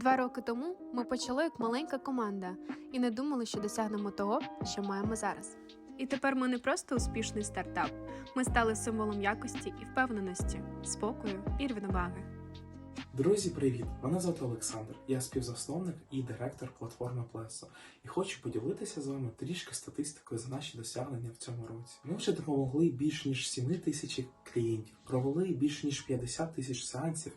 Два роки тому ми почали як маленька команда і не думали, що досягнемо того, що маємо зараз. І тепер ми не просто успішний стартап. Ми стали символом якості і впевненості, спокою і рівноваги. Друзі, привіт! Мене звати Олександр. Я співзасновник і директор платформи Плесо. І хочу поділитися з вами трішки статистикою за наші досягнення в цьому році. Ми вже допомогли більш ніж 7 тисяч клієнтів, провели більш ніж 50 тисяч сеансів,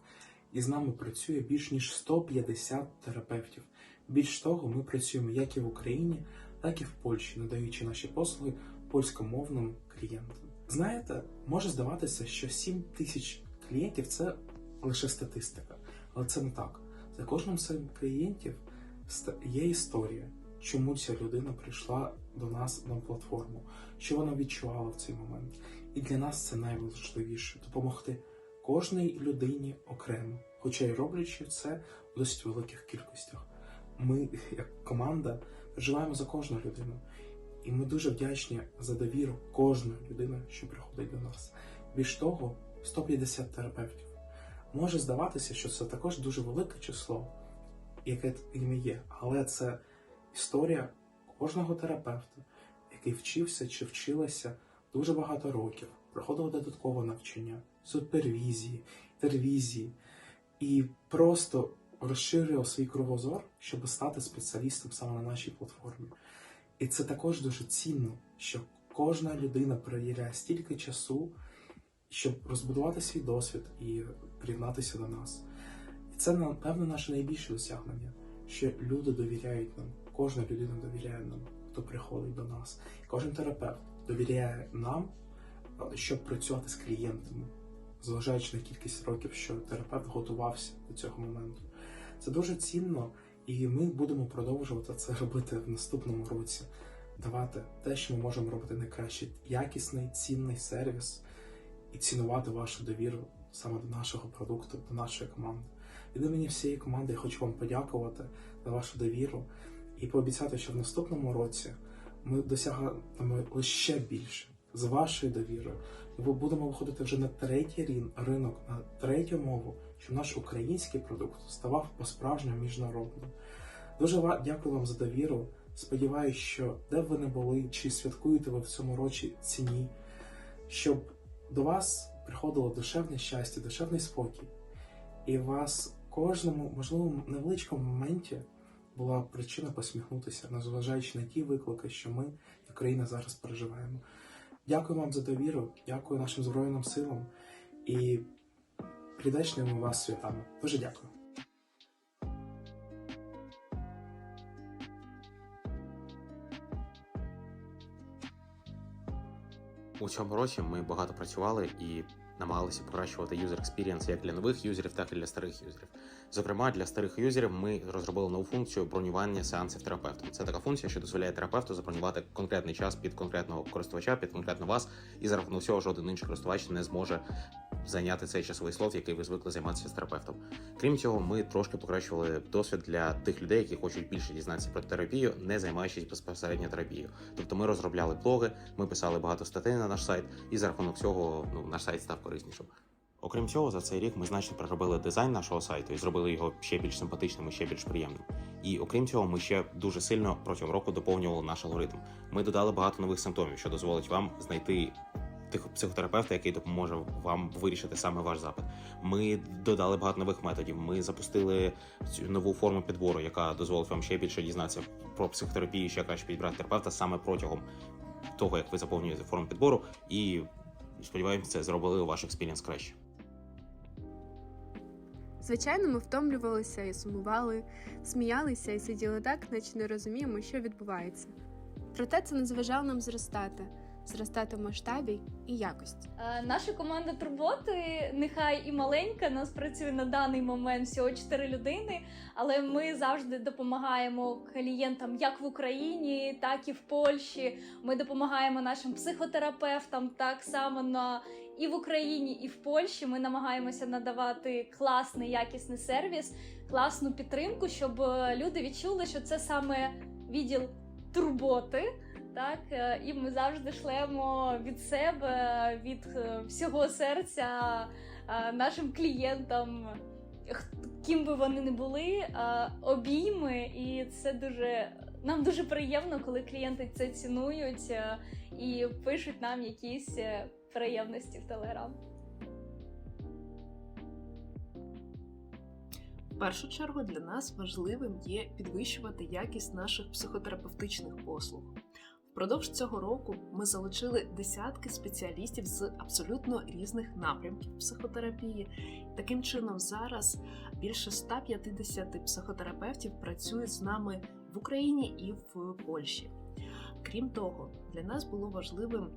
і з нами працює більш ніж 150 терапевтів. Більш того, ми працюємо як і в Україні, так і в Польщі, надаючи наші послуги польськомовним клієнтам. Знаєте, може здаватися, що 7 тисяч клієнтів це лише статистика, але це не так. За кожним цих клієнтів є історія, чому ця людина прийшла до нас на платформу, що вона відчувала в цей момент. І для нас це найважливіше допомогти кожній людині окремо, хоча й роблячи це у досить великих кількостях. Ми, як команда, переживаємо за кожну людину, і ми дуже вдячні за довіру кожної людини, що приходить до нас. Більш того, 150 терапевтів. Може здаватися, що це також дуже велике число, яке іми є, але це історія кожного терапевта, який вчився чи вчилася дуже багато років, проходив додаткове навчання, супервізії, тервізії і просто розширював свій кругозор, щоб стати спеціалістом саме на нашій платформі. І це також дуже цінно, що кожна людина перевіряє стільки часу, щоб розбудувати свій досвід і приєднатися до нас. І це, напевно, наше найбільше досягнення, що люди довіряють нам, кожна людина довіряє нам, хто приходить до нас. Кожен терапевт довіряє нам, е, щоб працювати з клієнтами, зважаючи на кількість років, що терапевт готувався до цього моменту. Це дуже цінно, і ми будемо продовжувати це робити в наступному році, давати те, що ми можемо робити найкраще, якісний, цінний сервіс і цінувати вашу довіру саме до нашого продукту, до нашої команди. Від імені всієї команди я хочу вам подякувати за вашу довіру і пообіцяти, що в наступному році ми досягнемо лише більше з вашою довірою. Ми будемо виходити вже на третій ринок, на третю мову, щоб наш український продукт ставав по-справжньому міжнародним. Дуже дякую вам за довіру. Сподіваюсь, що де б ви не були, чи святкуєте ви в цьому році ціні, щоб до вас приходило душевне щастя, душевний спокій, і вас кожному, можливо, невеличкому моменті була причина посміхнутися, незважаючи на ті виклики, що ми, як країна, зараз переживаємо. Дякую вам за довіру, дякую нашим Збройним силам і прийдешними вас святами. Дуже дякую. У цьому році ми багато працювали і намагалися покращувати юзер експірієнс як для нових юзерів, так і для старих юзерів. Зокрема, для старих юзерів ми розробили нову функцію бронювання сеансів терапевтом. Це така функція, що дозволяє терапевту забронювати конкретний час під конкретного користувача, під конкретно вас, і за рахунок цього жоден інший користувач не зможе зайняти цей часовий слот, який ви звикли займатися з терапевтом. Крім цього, ми трошки покращували досвід для тих людей, які хочуть більше дізнатися про терапію, не займаючись безпосередньо терапією. Тобто ми розробляли блоги, ми писали багато статей на наш сайт, і за рахунок цього ну, наш сайт став кориснішим. Окрім цього, за цей рік ми значно переробили дизайн нашого сайту і зробили його ще більш симпатичним і ще більш приємним. І окрім цього, ми ще дуже сильно протягом року доповнювали наш алгоритм. Ми додали багато нових симптомів, що дозволить вам знайти тих психотерапевта, який допоможе вам вирішити саме ваш запит. Ми додали багато нових методів. Ми запустили цю нову форму підбору, яка дозволить вам ще більше дізнатися про психотерапію, ще краще підбирати терапевта саме протягом того, як ви заповнюєте форму підбору. І сподіваємося, це зробили ваш експірієнс краще. Звичайно, ми втомлювалися і сумували, сміялися і сиділи так, наче не розуміємо, що відбувається. Проте це не зважало нам зростати, зростати в масштабі і якості. Е, Наша команда турботи, нехай і маленька, нас працює на даний момент всього 4 людини, але ми завжди допомагаємо клієнтам як в Україні, так і в Польщі. Ми допомагаємо нашим психотерапевтам так само на і в Україні, і в Польщі. Ми намагаємося надавати класний якісний сервіс, класну підтримку, щоб е, люди відчули, що це саме відділ турботи. Так, е, і ми завжди шлемо від себе, від е, всього серця е, нашим клієнтам ким би вони не були, обійми, і це дуже нам дуже приємно, коли клієнти це цінують і пишуть нам якісь приємності в Телеграм. В першу чергу для нас важливим є підвищувати якість наших психотерапевтичних послуг. Впродовж цього року ми залучили десятки спеціалістів з абсолютно різних напрямків психотерапії. Таким чином, зараз більше 150 психотерапевтів працюють з нами в Україні і в Польщі. Крім того, для нас було важливим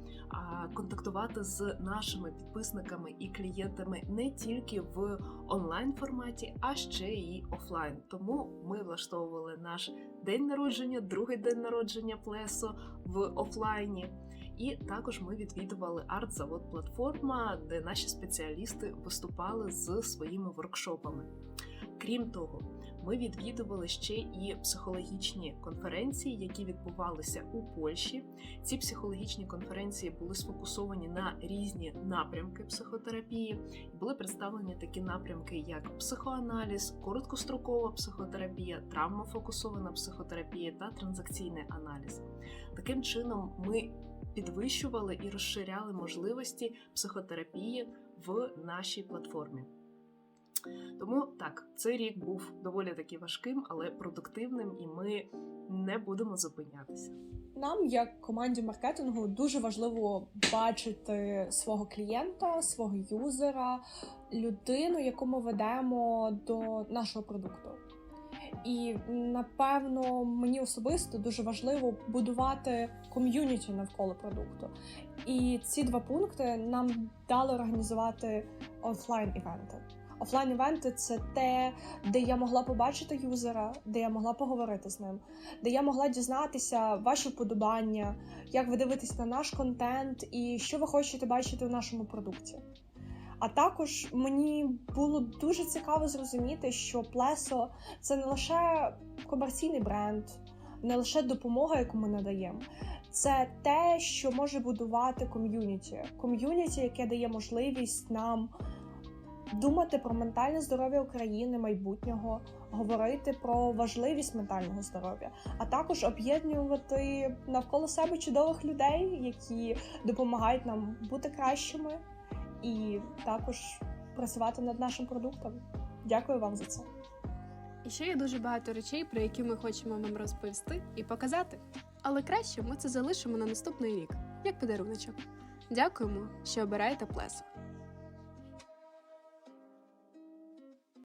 контактувати з нашими підписниками і клієнтами не тільки в онлайн форматі, а ще й офлайн. Тому ми влаштовували наш день народження, другий день народження плесо в офлайні. І також ми відвідували арт-завод платформа, де наші спеціалісти виступали з своїми воркшопами. Крім того, ми відвідували ще і психологічні конференції, які відбувалися у Польщі. Ці психологічні конференції були сфокусовані на різні напрямки психотерапії. Були представлені такі напрямки, як психоаналіз, короткострокова психотерапія, травмофокусована психотерапія та транзакційний аналіз. Таким чином, ми підвищували і розширяли можливості психотерапії в нашій платформі. Тому так, цей рік був доволі таки важким, але продуктивним, і ми не будемо зупинятися. Нам, як команді маркетингу, дуже важливо бачити свого клієнта, свого юзера, людину, яку ми ведемо до нашого продукту. І напевно мені особисто дуже важливо будувати ком'юніті навколо продукту. І ці два пункти нам дали організувати офлайн-івенти. Офлайн-івенти це те, де я могла побачити юзера, де я могла поговорити з ним, де я могла дізнатися ваші вподобання, як ви дивитесь на наш контент і що ви хочете бачити в нашому продукті. А також мені було дуже цікаво зрозуміти, що Плесо це не лише комерційний бренд, не лише допомога, яку ми надаємо. Це те, що може будувати ком'юніті. Ком'юніті, яке дає можливість нам думати про ментальне здоров'я України майбутнього, говорити про важливість ментального здоров'я, а також об'єднувати навколо себе чудових людей, які допомагають нам бути кращими, і також працювати над нашим продуктом. Дякую вам за це. І ще є дуже багато речей, про які ми хочемо вам розповісти і показати. Але краще ми це залишимо на наступний рік, як подаруночок. Дякуємо, що обираєте плесо.